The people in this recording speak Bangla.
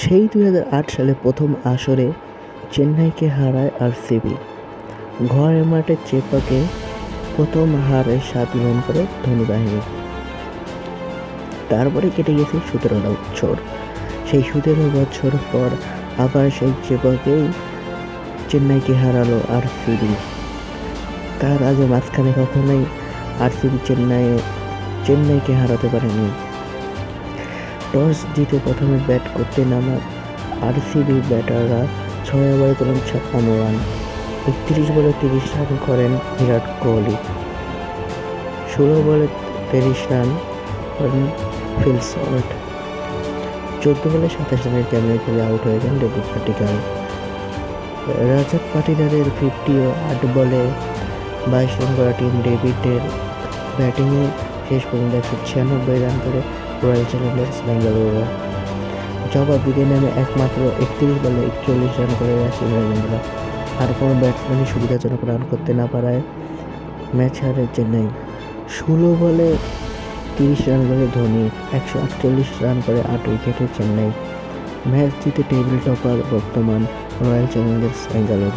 সেই দু হাজার আট সালে প্রথম আসরে চেন্নাইকে হারায় আর আরসিবি। ঘরের মাঠে চেপাকে প্রথম হারে সাত রান করে ধোনি বাহিনী। তারপরে কেটে গেছে সতেরো বছর সেই সতেরো বছর পর আবার সেই চেপাকেই চেন্নাইকে হারালো আরসিবি। তার আগে মাঝখানে কখনোই আরসিবি চেন্নাই চেন্নাইকে হারাতে পারেনি। টস জিতে প্রথমে ব্যাট করতে নামা আরসিবি ব্যাটাররা ছয় ওভারে তোলেন ছাপ্পান্ন রান। একত্রিশ বলে তিরিশ রান করেন বিরাট কোহলি। ষোলো বলে তিরিশ রান করেন ফিল চোদ্দ বলে সাতাশ রানের ক্যামেরা খেলে আউট হয়ে যান ডেভিড পাটিকার রাজাত পাটিদারের ফিফটি ও আট বলে বাইশ রান করা টিম ডেভিডের ব্যাটিংয়ে শেষ পর্যন্ত একশো ছিয়ানব্বই রান করে রয়্যাল চ্যালেঞ্জার্স ব্যাঙ্গালোর জবাব দিতে নেমে একমাত্র একত্রিশ বলে একচল্লিশ রান করে রাশি রবীন্দ্র আর কোনো ব্যাটসম্যানই সুবিধাজনক রান করতে না পারায় ম্যাচ হারে চেন্নাই। ষোলো বলে তিরিশ রান করে ধোনি, একশো আটচল্লিশ রান করে আট উইকেটে চেন্নাই। ম্যাচ জিতে টেবিল টপার বর্তমান রয়্যাল চ্যালেঞ্জার্স ব্যাঙ্গালোর